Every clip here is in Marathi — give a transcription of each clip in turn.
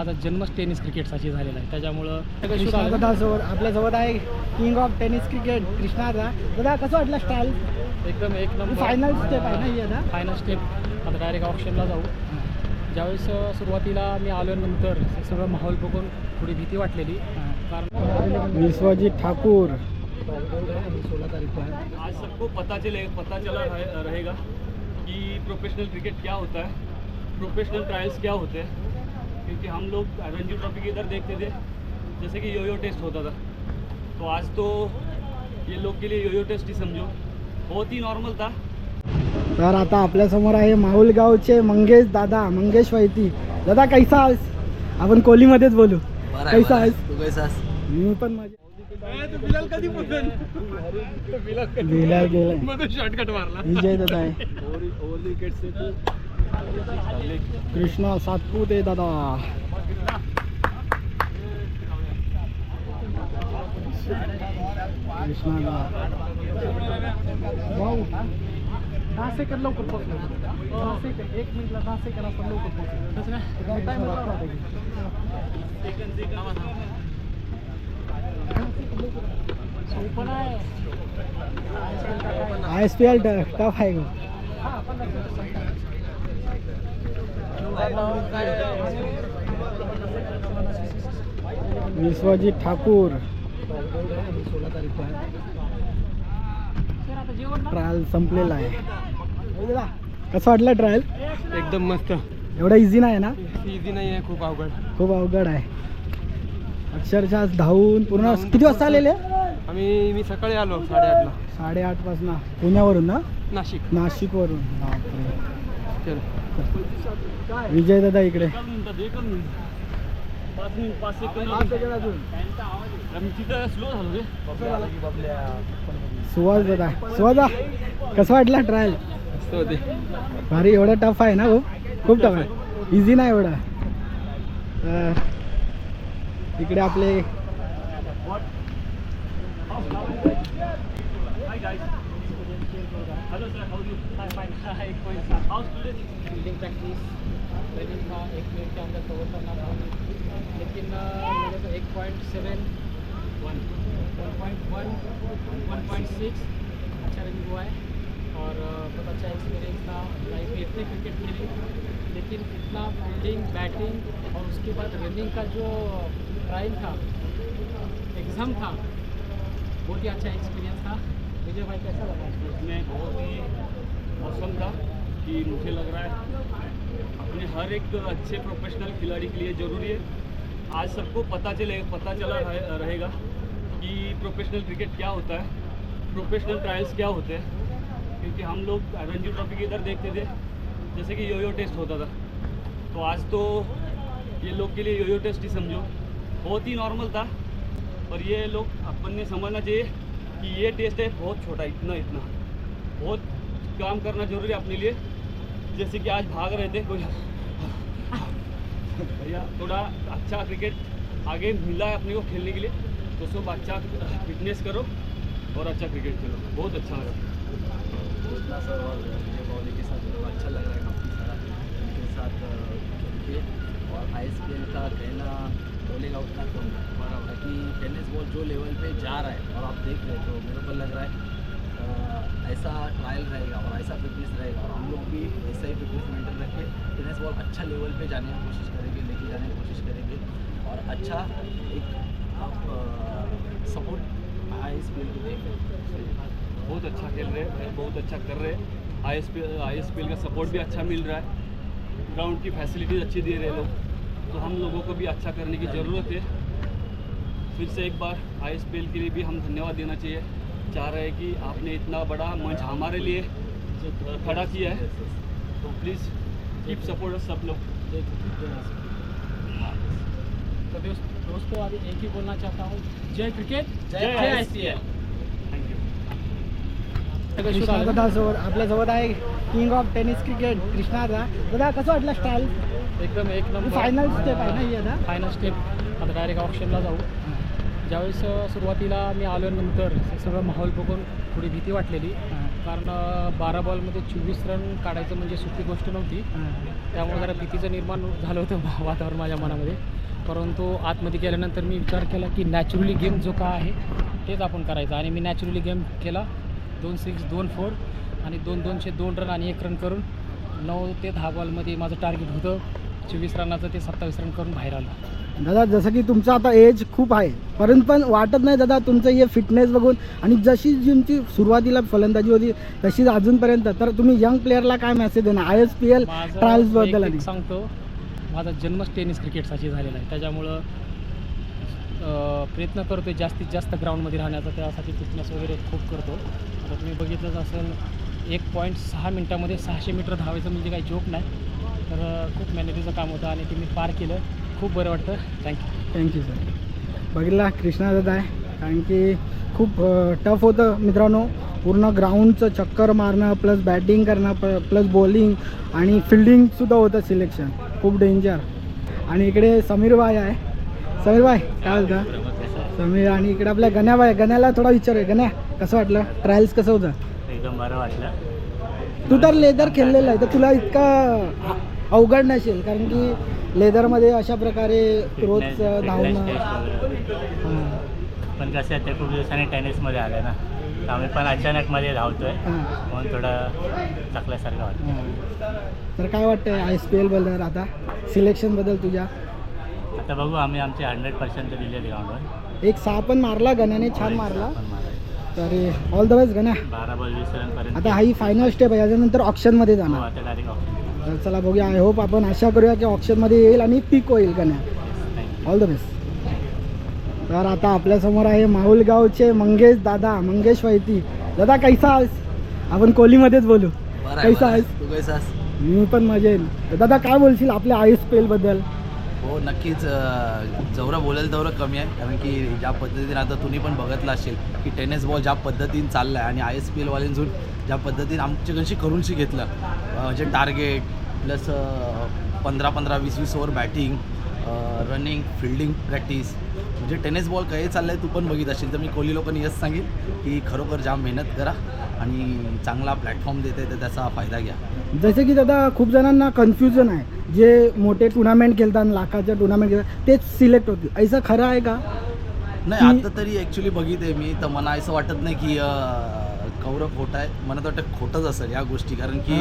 माझा जन्मच टेनिस क्रिकेटसाठी झालेला आहे. त्याच्यामुळं कृष्णा दादा सोबत आपल्यासोबत आहे king of tennis cricket Krishna Dada कसं वाटलं स्टाईल एकदम एक नंबर. फायनल स्टेप आहे ना ही आता? फायनल स्टेप आता डायरेक्ट ऑप्शनला जाऊ. ज्यावेळेस सुरुवातीला मी आल्यानंतर सगळं माहोल बघून थोडी भीती वाटलेली. कारण विश्वजित ठाकूर. सोळा तारीख आज सबको पता चले पता चला रहे- रहेगा कि प्रोफेशनल क्रिकेट क्या होता है प्रोफेशनल ट्रायल्स क्या होते हैं। क्योंकि हम लोग रणजी ट्रॉफी की इधर देखते थे जैसे कि योयो टेस्ट होता था। तो आज तो ये लोग के लिए योयो टेस्ट ही समझो। बहुत ही नॉर्मल था। तर आता आपल्यासमोर आहे माहुल गावचे मंगेश दादा मंगेश वैती. दादा कैसा आहेस? आपण कोहलीमध्येच बोलू. कैसा आहेस? तू मी पण माझे बिलाल गेलाय. शॉर्टकट मारला. विजय दादा आहे. कृष्णा सातपुते दादा. कृष्णा भाऊ. दहा सेकंद लवकर दहा सेकंद एक मिनिटला दहा सेकंद आपण लवकर पोहोचलो. Time I S P L tough आहे विश्वजित ठाकूर. ट्रायल संपलेला आहे. कसं वाटलं ट्रायल? एकदम मस्त. एवढा इझी नाही ना? इझी नाही आहे खूप अवघड. खूप अवघड आहे. अक्षरशः धावून पूर्ण किती वाजता आलेले? आम्ही मी सकाळी आलो साडेआठला. साडेआठपासून. पुण्यावरून ना? नाशिक. नाशिकवरून. चलो. विजय दादा इकडे. सुहास दादा. सुहास दा कसं वाटला ट्रायल भारी एवढं टफ आहे ना हो? खूप टफ आहे. इझी नाही एवढं. इकडे आपले hello sir fielding practice running था एक मिनट के अंदर कवर करना था लेकिन अ, मेरे को एक point seven one one point one one point six अच्छा रनिंग हुआ है। और बहुत अच्छा एक्सपीरियंस था। लाइफ में इतने क्रिकेट खेली। लेकिन इतना फील्डिंग बैटिंग और उसके बाद रनिंग का जो ट्रायल था एग्ज़ाम था बहुत ही अच्छा एक्सपीरियंस था। विजय भाई कैसा लगा? उसमें बहुत ही मौसम था। कि मुझे लग रहा है अपने हर एक अच्छे प्रोफेशनल खिलाड़ी के लिए ज़रूरी है। आज सबको पता चले, पता चला रहे- रहेगा कि प्रोफेशनल क्रिकेट क्या होता है प्रोफेशनल ट्रायल्स क्या होते हैं। क्योंकि हम लोग रणजी ट्रॉफी के इधर देखते थे, जैसे कि योयो टेस्ट होता था। तो आज तो ये लोग के लिए योयो टेस्ट ही समझो। बहुत ही नॉर्मल था और ये लोग अपन ने समझना चाहिए कि ये टेस्ट है बहुत छोटा, इतना इतना। बहुत काम करना ज़रूरी है अपने लिए। जैसे कि आज भाग रहे थे, कोई भैया, थोड़ा अच्छा क्रिकेट आगे मिला है अपने को खेलने के लिए। तो सब अच्छा फिटनेस करो और अच्छा क्रिकेट खेलो। बहुत अच्छा लगा। के साथ मेरे अच्छा लग रहा है, काफ़ी सारा उनके साथ खेल के। और आई का कहना बोलेगा उतना कम बराबर कि टेनिस बॉल जो लेवल पे जा रहा है और आप देख रहे हैं तो मेरे को लग रहा है ऐसा ट्रायल रहेगा और ऐसा फिटनेस रहेगा और हम लोग भी ऐसा ही फिटनेस मेंटेन रख के टेनिस बॉल अच्छा लेवल पे जाने की कोशिश करेंगे, लेके जाने की कोशिश करेंगे। और अच्छा एक आप सपोर्ट आई एस पी को देखें। बहुत अच्छा खेल रहे हैं, बहुत अच्छा कर रहे हैं। I S P I S P L का सपोर्ट भी अच्छा मिल रहा है। ग्राउंड की फैसिलिटीज़ अच्छी दे रहे हैं लोग। तो हम लोगों को भी अच्छा करने की ज़रूरत है। फिर से एक बार आई एल के लिए भी हम धन्यवाद देना चाहिए। चाह रहे हैं कि आपने इतना बड़ा मंच हमारे लिए खड़ा किया है। तो प्लीज़ कीप सपोर्ट सब लोग। तो दोस्त- दोस्तों अभी एक ही बोलना चाहता हूँ। जय क्रिकेट जय ISPL. Thank you Krishna Dada सोबत आपल्यासोबत आहे king of tennis cricket Krishna Dada दादा कसं वाटलं स्टाईल एकदम एक नंबर फायनल स्टेप आहे ना ही आता? फायनल स्टेप आता डायरेक्ट ऑप्शनला जाऊ. ज्यावेळेस सुरुवातीला मी आल्यानंतर हे सगळं माहोल बघून थोडी भीती वाटलेली. कारण बारा बॉलमध्ये चोवीस रन काढायचं म्हणजे सोपी गोष्ट नव्हती. त्यामुळे जरा भीतीचं निर्माण झालं होतं वातावरण माझ्या मनामध्ये. परंतु आतमध्ये गेल्यानंतर मी विचार केला की नॅचरली गेम जो का आहे तेच आपण करायचं. आणि मी नॅचरली गेम केला. दोन सिक्स दोन फोर आणि दोन दोनशे दोन रन आणि एक रन करून नऊ ते दहा बॉलमध्ये माझं टार्गेट होतं. चोवीस रनाचं ते सत्तावीस रन करून बाहेर आलं. दादा जसं की तुमचं आता एज खूप आहे परंतु पण वाटत नाही दादा तुमचं हे फिटनेस बघून. आणि जशी तुमची सुरुवातीला फलंदाजी होती तशीच अजूनपर्यंत. तर तुम्ही यंग प्लेअरला काय मेसेज देणार? आय एस पी एल वैयक्तिक आणि. सांगतो. माझा जन्मच टेनिस क्रिकेटसाठी झालेला आहे. त्याच्यामुळं अं, प्रयत्न करतो जास्तीत जास्त ग्राउंडमध्ये राहण्याचा. त्यासाठी फिटनेस वगैरे खूप करतो. आता तुम्ही बघितलंच असेल एक पॉईंट सहा मिनटामध्ये सहाशे मीटर धावायचं म्हणजे काही जोक नाही. तर खूप मेहनतीचं काम होतं आणि ते मी पार केलं. खूप बरं वाटतं. थँक्यू थँक्यू सर बघितला कृष्णा दादा आहे कारण की खूप टफ होतं मित्रांनो. पूर्ण ग्राउंडचं चक्कर मारणं प्लस बॅटिंग करणं प प्लस बॉलिंग आणि फिल्डिंगसुद्धा होतं सिलेक्शन खूप डेंजर आणि इकडे समीर भाई आहे. समीर भाई काय बोलता? समीर आणि इकडे आपल्या गण्याबाई गण्याला थोडा विचार आहे. गण्या कसं वाटलं? ट्रायल्स कसं होतं? एकदम बरं वाटलं. तू तर लेदर खेळलेला आहे. तर तुला इतका अवघड नसेल कारण की लेदरमध्ये अशा प्रकारे रोज धावणं. हां. पण कसं आहे ते खूप दिवसांनी टेनिसमध्ये आलं ना. तर आम्ही पण अचानकमध्ये धावतोय. हां. म्हणून थोडं चकल्यासारखं वाटतं हां. तर काय वाटतं आय एस पी एलबद्दल आता? सिलेक्शनबद्दल तुझ्या? आता बघू आम्ही आमचे हंड्रेड पर्सेंट दिले ग्राउंडवर एक सहा पण मारला गण्याने छान मारला. तर ऑल द बेस्ट गण्या. बारा बॉल वीस आता ही फायनल स्टेप आहे याच्यानंतर ऑप्शनमध्ये हो जाणार. आता डायरेक्ट ऑप्शन तर चला बघूया. आय होप आपण आशा करूया की ऑप्शनमध्ये येईल आणि पीक होईल Ganya thank you all the best तर आता आपल्यासमोर आहे माहुल गावचे मंगेश दादा मंगेश वैती. दादा कैसा आहेस? आपण कोहलीमध्येच बोलू. कैसा आहेस? मी पण मजेन तर दादा काय बोलशील आपल्या आय एस पी एलबद्दल हो नक्कीच जेवढं बोलेल तेवढं कमी आहे. कारण की ज्या पद्धतीने आता तुम्ही पण बघतला असेल की टेनिस बॉल ज्या पद्धतीने चालला आहे आणि आय एस पी एलवाल्यांजून ज्या पद्धतीने आमच्याकडशी करूनशी घेतलं म्हणजे टार्गेट प्लस पंधरा पंधरा वीस वीस over batting running fielding practice म्हणजे टेनिस बॉल काही चाललं आहे तू पण बघित असेल तर मी कोहली लोकांनी हेच सांगेन की खरोखर जाम मेहनत करा आणि चांगला प्लॅटफॉर्म देते तर त्याचा फायदा घ्या. जसे की दादा खूप जणांना कन्फ्युजन आहे. जे मोठे टुर्नामेंट खेळतात लाखाच्या टुर्नामेंट खेळतात तेच सिलेक्ट होतील. असं खरं आहे का? नाही आता तरी ॲक्च्युली बघितले मी. तर मला असं वाटत नाही की कौरव खोटं आहे मला तर वाटतं खोटंच असेल या गोष्टी. कारण की.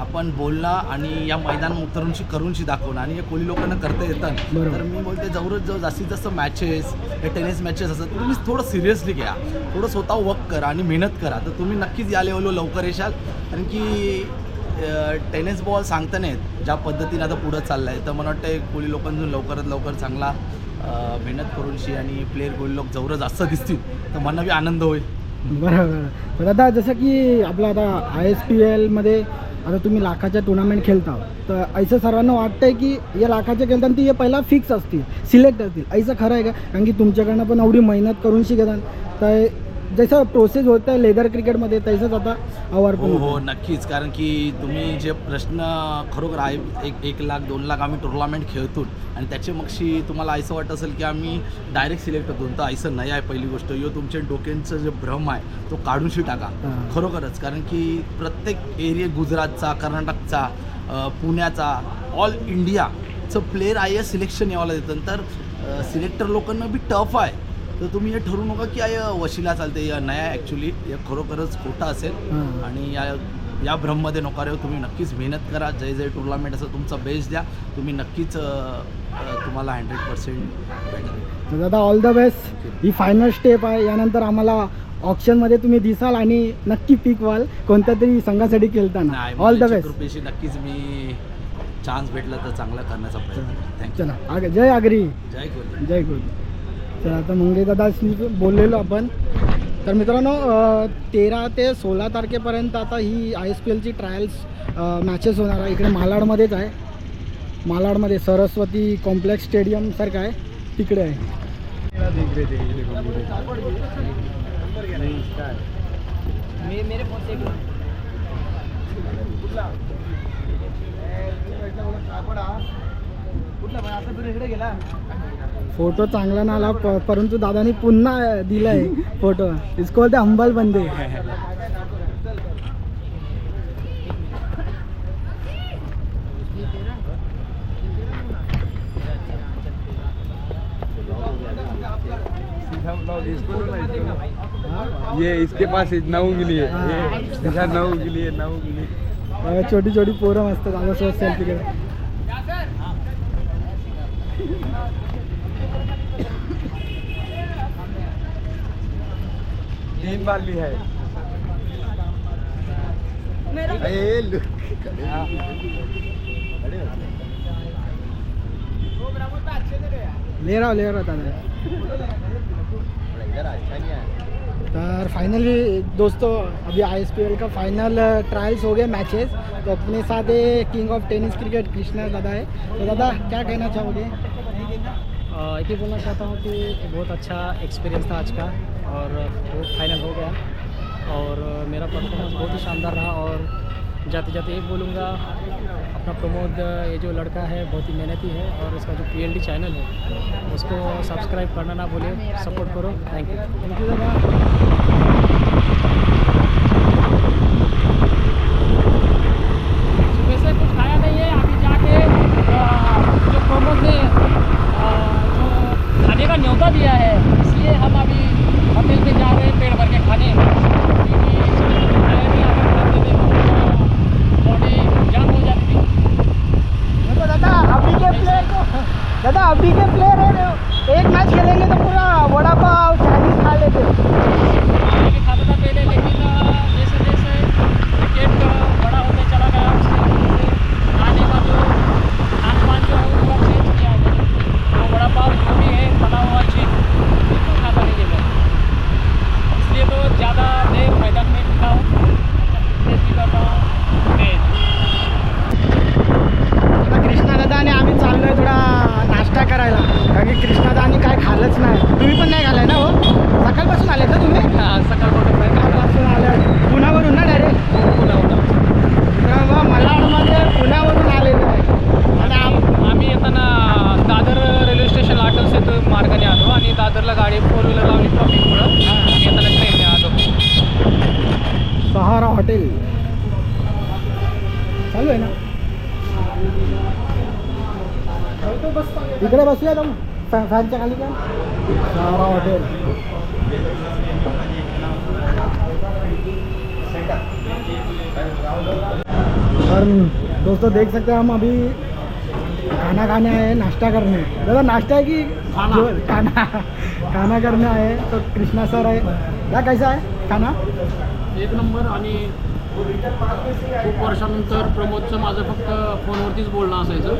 आपण बोलणं आणि या मैदान उतरूनशी करूनशी दाखवणं आणि हे कोणी लोकांना करता येतात. तर मी बोलते जवळच जवळ जास्तीत जास्त मॅचेस हे टेनिस मॅचेस असतात तुम्ही थोडं सिरियसली घ्या. थोडं स्वतः वर्क करा आणि मेहनत करा. तर तुम्ही नक्कीच या लेवलवर लवकर येशाल. कारण की टेनिस बॉल सांगता नाहीत ज्या पद्धतीने आता पुढं चाललं आहे तर मला वाटतं कोळी लोकांतून लवकरात लवकर चांगला मेहनत करूनशी आणि प्लेअर कोळी लोक जेवढं जास्त दिसतील तर मला बी आनंद होईल. बरोबर. बरं दादा जसं की आपलं आता आय एस पी एलमध्ये आता तुम्ही लाखाच्या टुर्नामेंट खेळता. तर ऐसं सर्वांना वाटतंय की या लाखाच्या खेळताना ती हे पहिला फिक्स असतील सिलेक्ट असतील. ऐसं खरं आहे का? कारण की तुमच्याकडनं पण एवढी मेहनत करून शिकतात. तर जसं प्रोसेस होत आहे लेदर क्रिकेटमध्ये तसंच आता पण हो हो. नक्कीच. कारण की तुम्ही जे प्रश्न खरोखर आहे एक एक लाख दोन लाख आम्ही टुर्नामेंट खेळतो आणि त्याचे मगशी तुम्हाला असं वाटत असेल की आम्ही डायरेक्ट सिलेक्ट होतो. तर असं नाही आहे पहिली गोष्ट. यो तुमच्या डोक्यांचं जे भ्रम आहे तो काढूनशी टाका. खरोखरच. कारण की प्रत्येक एरिया गुजरातचा कर्नाटकचा पुण्याचा ऑल इंडियाचं प्लेअर आय सिलेक्शन यावाला देतं. तर सिलेक्टर लोकांना बी टफ आहे. तर तुम्ही हे ठरवू नका की आय वशिला चालते या नाही ॲक्च्युली हे खरोखरच खोटं असेल. आणि या या भ्रममध्ये नका राहू तुम्ही नक्कीच मेहनत करा. जय जय टुर्नामेंट असं तुमचा बेस्ट द्या. तुम्ही नक्कीच तुम्हाला हंड्रेड पर्सेंट भेटेल. दादा ऑल द बेस्ट ही फायनल स्टेप आहे. यानंतर आम्हाला ऑप्शनमध्ये तुम्ही दिसाल आणि नक्की पिक व्हाल कोणत्या तरी संघासाठी खेळताना. ऑल द बेस्ट कृपेशी नक्कीच मी चान्स भेटला तर चांगला करण्याचा प्रयत्न चला आग जय आगरी. जय कोहली जय गुरु तर आता मुंगे दादाशी बोललेलो आपण तर मित्रांनो तेरा ते सोळा तारखेपर्यंत आता ही आय एस पी एलची ट्रायल्स मॅचेस होणार आहे इकडे मालाडमध्येच आहे मालाडमध्ये सरस्वती कॉम्प्लेक्स स्टेडियमसारखं आहे तिकडे आहे मी फोटो चांगला ना आला परंतु दादानी पुन्हा दिलाय फोटो. इसको बोलते अंबल बंदे ये इसके पास इतना उंगली है। ये इधर नौ उंगली है नौ उंगली छोटी छोटी पोरं असतात दादा सोबत सेल्फी बाली है। ए, look. ले रहा हूँ, ले रहा था मैं तर फाइनली दोस्तों अभी आई का फाइनल ट्रायल्स हो गए मैचेस तो अपने साथ है king of tennis cricket Krishna Dada है। तो दादा क्या कहना चाहोगे? एक ही बोलना चाहता हूँ कि बहुत अच्छा एक्सपीरियंस था आज का। और वो फाइनल हो गया। और मेरा परफॉर्मेंस बहुत ही शानदार रहा और जाते जाते एक बोलूँगा अपना प्रमोद ये जो लड़का है बहुत ही मेहनती है और इसका जो पी चैनल है उसको सब्सक्राइब करना ना भूले सपोर्ट करो। थैंक यू थैंक यू दादा सुबह से कुछ खाया नहीं है अभी जाके जो प्रमोद ने खाने का न्योता दिया है इसलिए हम अभी होटल पे जा रहे हैं पेड़ भर के खाने। क्योंकि बॉडी जाम हो जाती थी। दादा अभी के प्लेट दादा अभी के प्लेयर है एक मैच खेलेंगे तो पूरा वड़ा पाव चाइनीज़ खा लेते पहले भी खाता था पहले लेकिन अ, जैसे जैसे क्रिकेट बड़ा होते चला गया उसके वजह से खाने का जो खान पान जो है वो चेंज किया है तो बड़ा पाव जो भी है बना हुआ चीज़ बिल्कुल खाता नहीं है मैं इसलिए तो ज़्यादा देर मैदान में टिका हूँ फिटनेस भी करता हूँ मैं आता कृष्णा दादा आणि आम्ही चाललोय थोडा नाश्ता करायला कारण की कृष्णा दादानी काय खाल्लंच नाही तुम्ही पण नाही खाल्लाय ना हो सकाळपासून आले का तुम्ही सकाळपासून सकाळपासून आले पुण्यावरून ना डायरेक्ट पुन्हा मलाडमध्ये पुण्यावरून आलेले आहे आणि आम- आम्ही येताना दादर रेल्वे स्टेशनला अटल सेतू मार्गाने आलो आणि दादरला गाडी फोर व्हीलर लावली ट्रॉफिकमुळं आणि येताना ट्रेनने आलो सहारा हॉटेल चालू आहे ना इकडे बसूया ना फॅ फॅनच्या खाली का सहारा हॉटेल और दोस्तों देख सकते हैं हम अभी खाना खाने आए हैं नाश्ता करने. दादा नाश्ता है कि खाना। खाना खाना करने आए हैं तो कृष्णा सर है. क्या कैसा है खाना? एक नंबर आणि खूप वर्षानंतर प्रमोदचं माझं फक्त फोनवरतीच बोलणं असायचं.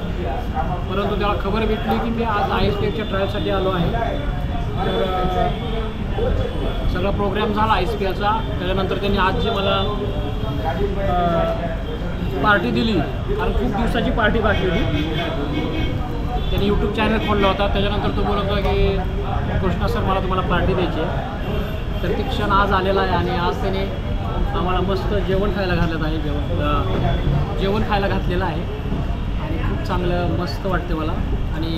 परंतु त्याला खबर भेटली की मी आज आय एस पी एफच्या ट्रायलसाठी आलो आहे. तर सगळा प्रोग्राम झाला आय एस पी एचा त्याच्यानंतर त्यांनी आज जी मला पार्टी दिली. कारण खूप दिवसाची पार्टी बाकी होती. त्यांनी यूट्यूब चॅनल खोलला होता. त्याच्यानंतर तो बोलत होता की कृष्णा सर मला तुम्हाला पार्टी द्यायची आहे. तर ते क्षण आज आलेला आहे आणि आज त्याने आम्हाला मस्त जेवण खायला घातलं आहे जेवण. जेवण खायला घातलेलं आहे. आणि खूप चांगलं मस्त वाटते मला. आणि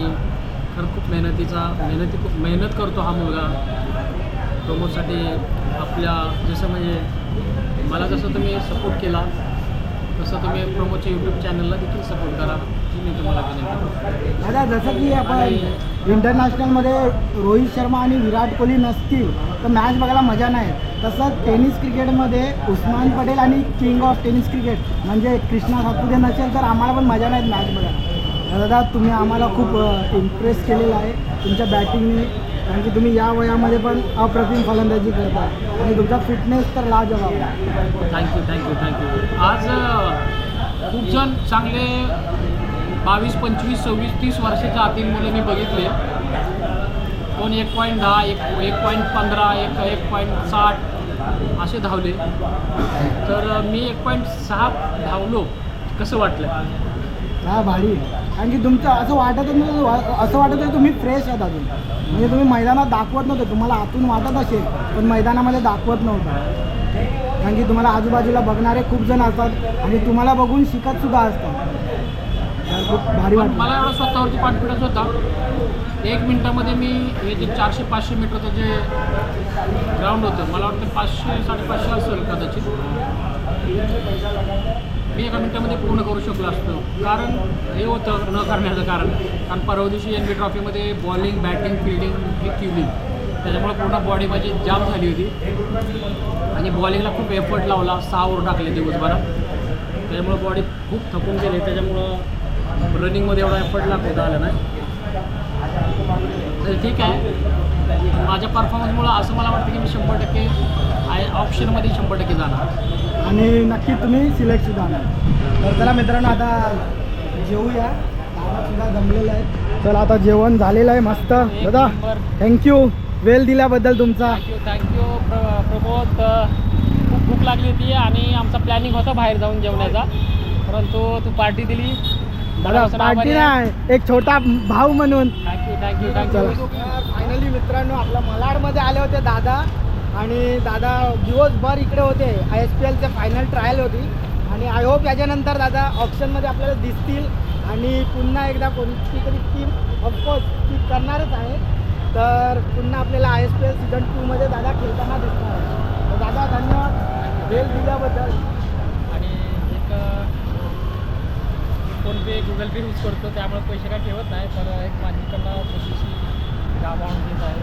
खरं खूप मेहनतीचा मेहनती खूप मेहनत करतो हा मुलगा. प्रमोदसाठी आपल्या जसं म्हणजे मला जसं तुम्ही सपोर्ट केला तसं तुम्ही प्रमोदच्या यूट्यूब चॅनलला देखील सपोर्ट करा. ही मी तुम्हाला विनंती करतो. दादा जसं की आपण इंटरनॅशनलमध्ये रोहित शर्मा आणि विराट कोहली नसतील तर मॅच बघायला मजा नाही. तसंच टेनिस क्रिकेटमध्ये उस्मान पटेल आणि किंग ऑफ टेनिस क्रिकेट म्हणजे कृष्णा सातपुते नसेल तर आम्हाला पण मजा नाही मॅच बघायला. दादा तुम्ही आम्हाला खूप इम्प्रेस केलेलं आहे. तुमच्या बॅटिंगने कारण की तुम्ही या वयामध्ये पण अप्रतिम फलंदाजी करता. आणि तुमचा फिटनेस तर लाजवाब आहे. थँक्यू थँक्यू थँक्यू आज खूप जण चांगले बावीस पंचवीस सव्वीस तीस वर्षाच्या आतील मुलं मी बघितले. कोण एक पॉईंट दहा एक एक पॉईंट पंधरा एक एक पॉईंट साठ असे धावले. तर मी एक पॉईंट सहा धावलो. कसं वाटलं? हा भारी. कारण की तुमचं असं वाटत असं वाटत आहे तुम्ही फ्रेश आहात अजून. म्हणजे तुम्ही मैदानात दाखवत नव्हतं. तुम्हाला आतून वाटत असेल पण मैदानामध्ये दाखवत नव्हतं. कारण की तुम्हाला आजूबाजूला बघणारे खूप जण असतात आणि तुम्हाला बघून शिकत सुद्धा असतात. खूप भारी वाटतं मला एवढा स्वतःवरती कॉन्फिडन्स होता. एक मिनटामध्ये मी हे जे चारशे पाचशे मीटरचं जे ग्राउंड होतं मला वाटतं पाचशे साडेपाचशे असेल कदाचित. मी एका मिनिटामध्ये पूर्ण करू शकलो असतो. कारण हे होतं न करण्याचं कारण. कारण परवा दिवशी एन बी ट्रॉफीमध्ये बॉलिंग बॅटिंग फिल्डिंग ही केली. त्याच्यामुळे पूर्ण बॉडी माझी जाम झाली होती. आणि बॉलिंगला खूप एफर्ट लावला. सहा ओव्हर टाकले दिवसभरात. त्याच्यामुळे बॉडी खूप थकून गेली. त्याच्यामुळं रनिंगमध्ये एवढा एफर्ट लागता आला नाही. ठीक आहे. माझ्या परफॉर्मन्समुळं असं मला वाटतं की मी शंभर टक्के आय ऑप्शनमध्ये शंभर टक्के जाणार. आणि नक्की तुम्ही सिलेक्ट सुद्धा होणार. तर चला मित्रांनो आता जेवूया सुद्धा जमलेला आहे चला आता जेवण झालेलं आहे मस्त. दादा. थँक्यू वेळ दिल्याबद्दल तुमचा. थँक्यू थँक्यू प्र प्रमोद. खूप भूक लागली होती आणि आमचा प्लॅनिंग होता बाहेर जाऊन जेवण्याचा. परंतु तू पार्टी दिली. पार्टी नाही. एक छोटा भाऊ म्हणून. थँक्यू थँक्यू थँक्यू फायनली मित्रांनो आपल्या मलाडमध्ये आले होते दादा आणि दादा दिवसभर इकडे होते. आय एस पी एलचे फायनल ट्रायल होती. आणि आय होप याच्यानंतर दादा ऑप्शनमध्ये आपल्याला दिसतील. आणि पुन्हा एकदा कोणती तरी टीम ऑफकोर्स ती करणारच आहे. तर पुन्हा आपल्याला I S P L season टूमध्ये दादा खेळताना दिसणार आहे. तर दादा धन्यवाद. वेळ दिल्याबद्दल. फोनपे गुगल पे यूज करतो त्यामुळे पैसे काय ठेवत नाही. तर एक माझी कला थोडीशी दाबावून घेत आहे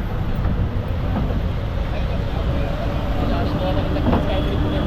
काहीतरी पुढे